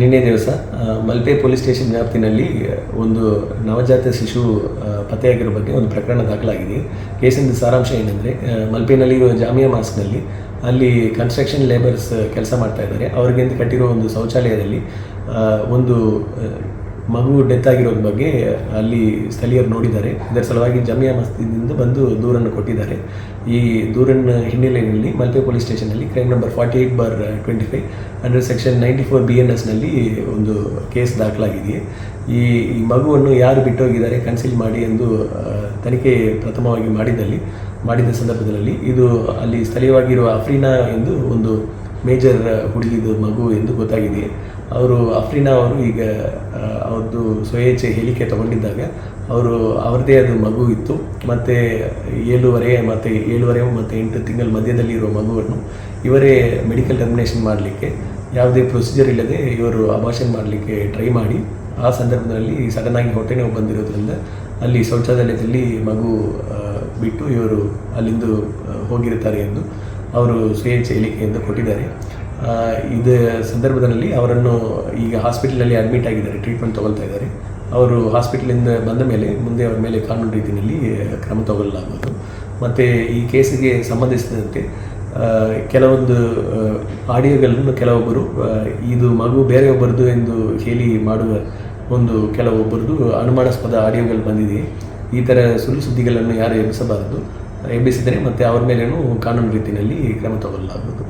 ನಿನ್ನೆ ದಿವಸ Malpe police station ವ್ಯಾಪ್ತಿನಲ್ಲಿ ಒಂದು ನವಜಾತ ಶಿಶು ಪತ್ತೆಯಾಗಿರೋ ಬಗ್ಗೆ ಒಂದು ಪ್ರಕರಣ ದಾಖಲಾಗಿದೆ. ಕೇಸಿನ ಸಾರಾಂಶ ಏನಂದರೆ ಮಲ್ಪೆನಲ್ಲಿ ಜಾಮಿಯಾ ಮಾಸ್ಕ್ನಲ್ಲಿ ಅಲ್ಲಿ ಕನ್ಸ್ಟ್ರಕ್ಷನ್ ಲೇಬರ್ಸ್ ಕೆಲಸ ಮಾಡ್ತಾ ಇದ್ದಾರೆ. ಅವ್ರಿಗೆಂದು ಕಟ್ಟಿರೋ ಒಂದು ಶೌಚಾಲಯದಲ್ಲಿ ಒಂದು ಮಗು ಡೆತ್ ಆಗಿರೋದ್ರ ಬಗ್ಗೆ ಅಲ್ಲಿ ಸ್ಥಳೀಯರು ನೋಡಿದ್ದಾರೆ. ಇದರ ಸಲುವಾಗಿ ಜಮಿಯಾ ಮಸ್ತಿದಿಂದ ಬಂದು ದೂರನ್ನು ಕೊಟ್ಟಿದ್ದಾರೆ. ಈ ದೂರನ್ನ ಹಿನ್ನೆಲೆಯಲ್ಲಿ Malpe police ಸ್ಟೇಷನಲ್ಲಿ crime number forty eight bar twenty five under section ninety four B N ಎಸ್ನಲ್ಲಿ ಒಂದು ಕೇಸ್ ದಾಖಲಾಗಿದೆ. ಈ ಈ ಮಗುವನ್ನು ಯಾರು ಬಿಟ್ಟೋಗಿದ್ದಾರೆ ಕನ್ಸಿಲ್ ಮಾಡಿ ಎಂದು ತನಿಖೆ ಪ್ರಥಮವಾಗಿ ಮಾಡಿದಲ್ಲಿ ಮಾಡಿದ ಸಂದರ್ಭದಲ್ಲಿ ಇದು ಅಲ್ಲಿ ಸ್ಥಳೀಯವಾಗಿರುವ ಅಫ್ರೀನಾ ಎಂದು ಒಂದು ಮೇಜರ್ ಹುಡುಗಿದ ಮಗು ಎಂದು ಗೊತ್ತಾಗಿದೆ. ಅವರು ಅಫ್ರೀನಾ ಅವರು ಈಗ ಅವ್ರದ್ದು ಸ್ವಯೇಚ್ಛೆ ಹೇಳಿಕೆ ತಗೊಂಡಿದ್ದಾಗ ಅವರು ಅವರದೇ ಅದು ಮಗು ಇತ್ತು. ಮತ್ತು ಏಳುವರೆ ಮತ್ತು ಏಳುವರೆ, ಮತ್ತು ಎಂಟು ತಿಂಗಳ ಮಧ್ಯದಲ್ಲಿ ಇರುವ ಮಗುವನ್ನು ಇವರೇ ಮೆಡಿಕಲ್ ಟರ್ಮಿನೇಷನ್ ಮಾಡಲಿಕ್ಕೆ, ಯಾವುದೇ ಪ್ರೊಸೀಜರ್ ಇಲ್ಲದೆ ಇವರು ಅಬಾಷನ್ ಮಾಡಲಿಕ್ಕೆ ಟ್ರೈ ಮಾಡಿ, ಆ ಸಂದರ್ಭದಲ್ಲಿ ಸಡನ್ನಾಗಿ ಹೊಟ್ಟೆ ನೋವು ಬಂದಿರೋದ್ರಿಂದ ಅಲ್ಲಿ ಶೌಚಾಲಯದಲ್ಲಿ ಮಗು ಬಿಟ್ಟು ಇವರು ಅಲ್ಲಿಂದು ಹೋಗಿರುತ್ತಾರೆ ಎಂದು ಅವರು ಸ್ವೇಚ್ಛೆ ಹೇಳಿಕೆಯಿಂದ ಕೊಟ್ಟಿದ್ದಾರೆ. ಇದ ಸಂದರ್ಭದಲ್ಲಿ ಅವರನ್ನು ಈಗ ಹಾಸ್ಪಿಟಲಲ್ಲಿ ಅಡ್ಮಿಟ್ ಆಗಿದ್ದಾರೆ ಟ್ರೀಟ್ಮೆಂಟ್ ತಗೊಳ್ತಾ ಇದ್ದಾರೆ. ಅವರು ಹಾಸ್ಪಿಟಲಿಂದ ಬಂದ ಮೇಲೆ, ಮುಂದೆ ಅವರ ಮೇಲೆ ಕಾನೂನು ರೀತಿಯಲ್ಲಿ ಕ್ರಮ ತಗೊಳ್ಳಲಾಗುವುದು. ಮತ್ತು ಈ ಕೇಸಿಗೆ ಸಂಬಂಧಿಸಿದಂತೆ ಕೆಲವೊಂದು ಆಡಿಯೋಗಳನ್ನು ಕೆಲವೊಬ್ಬರು ಇದು ಮಗು ಬೇರೆಯೊಬ್ಬರದು ಎಂದು ಹೇಳಿ ಮಾಡುವ ಒಂದು ಕೆಲವೊಬ್ಬರದು ಅನುಮಾನಾಸ್ಪದ ಆಡಿಯೋಗಳು ಬಂದಿದೆ. ಈ ಥರ ಸುಳ್ಳು ಸುದ್ದಿಗಳನ್ನು ಯಾರು ಎಬ್ಬಿಸಬಾರದು. ಎಬ್ಬಿಸಿದರೆ ಮತ್ತು ಅವ್ರ ಮೇಲೇನು ಕಾನೂನು ರೀತಿಯಲ್ಲಿ ಕ್ರಮ ತಗೊಳ್ಳಲಾಗುವುದು.